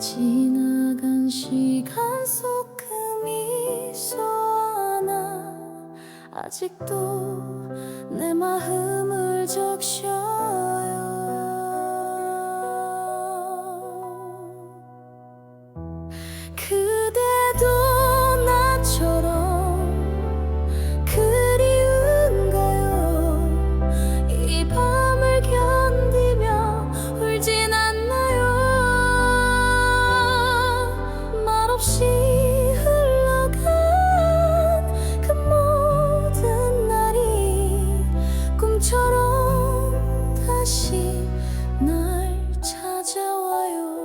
지나간 시간 속 그 미소 하나 아직도 내 마음을 적셔. 다시 날 찾아와요.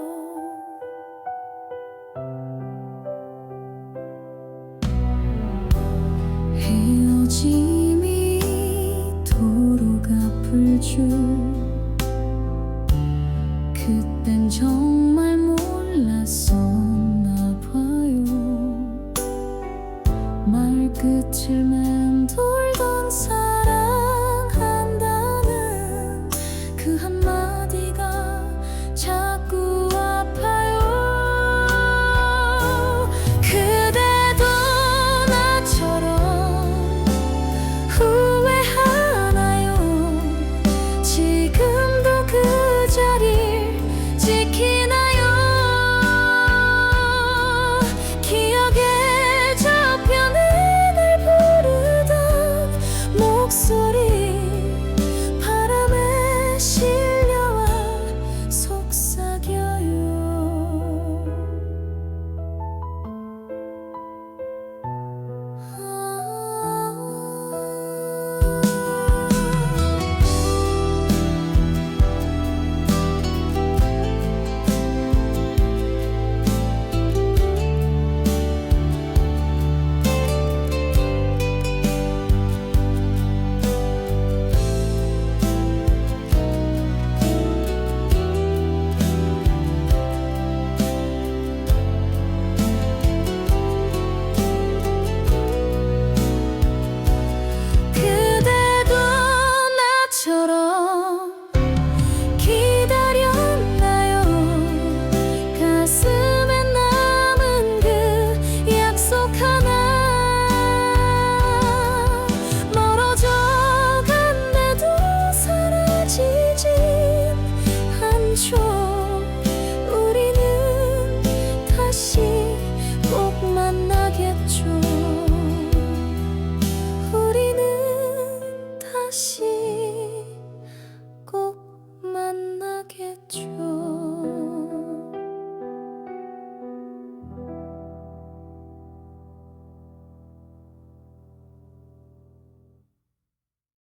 헤어짐이 도로가 아플 줄 그땐 정말 몰랐었나 봐요. 말 끝을 맴돌